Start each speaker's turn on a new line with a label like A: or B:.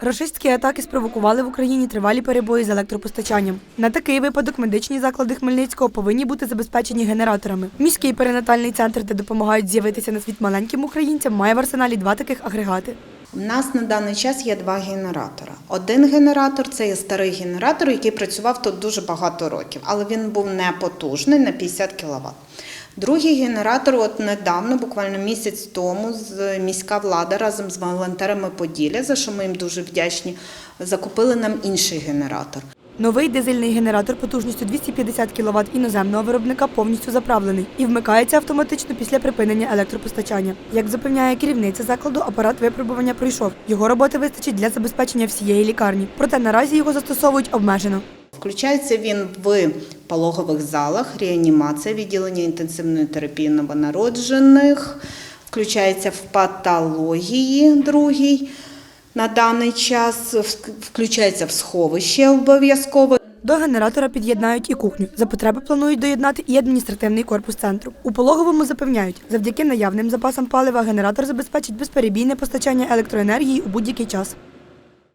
A: Рашистські атаки спровокували в Україні тривалі перебої з електропостачанням. На такий випадок медичні заклади Хмельницького повинні бути забезпечені генераторами. Міський перинатальний центр, де допомагають з'явитися на світ маленьким українцям, має в арсеналі два таких агрегати.
B: У нас на даний час є два генератора. Один генератор це є старий генератор, який працював тут дуже багато років, але він був не потужний на 50 кВт. Другий генератор, от недавно, буквально місяць тому, з міська влада разом з волонтерами Поділля, за що ми їм дуже вдячні, закупили нам інший генератор.
A: Новий дизельний генератор потужністю 250 кВт іноземного виробника повністю заправлений і вмикається автоматично після припинення електропостачання. Як запевняє керівниця закладу, апарат випробування пройшов. Його роботи вистачить для забезпечення всієї лікарні. Проте наразі його застосовують обмежено.
B: Включається він в пологових залах, реанімація, відділення інтенсивної терапії новонароджених, включається в патології другий на даний час, включається в сховище обов'язково.
A: До генератора під'єднають і кухню. За потреби планують доєднати і адміністративний корпус центру. У пологовому запевняють, завдяки наявним запасам палива генератор забезпечить безперебійне постачання електроенергії у будь-який час.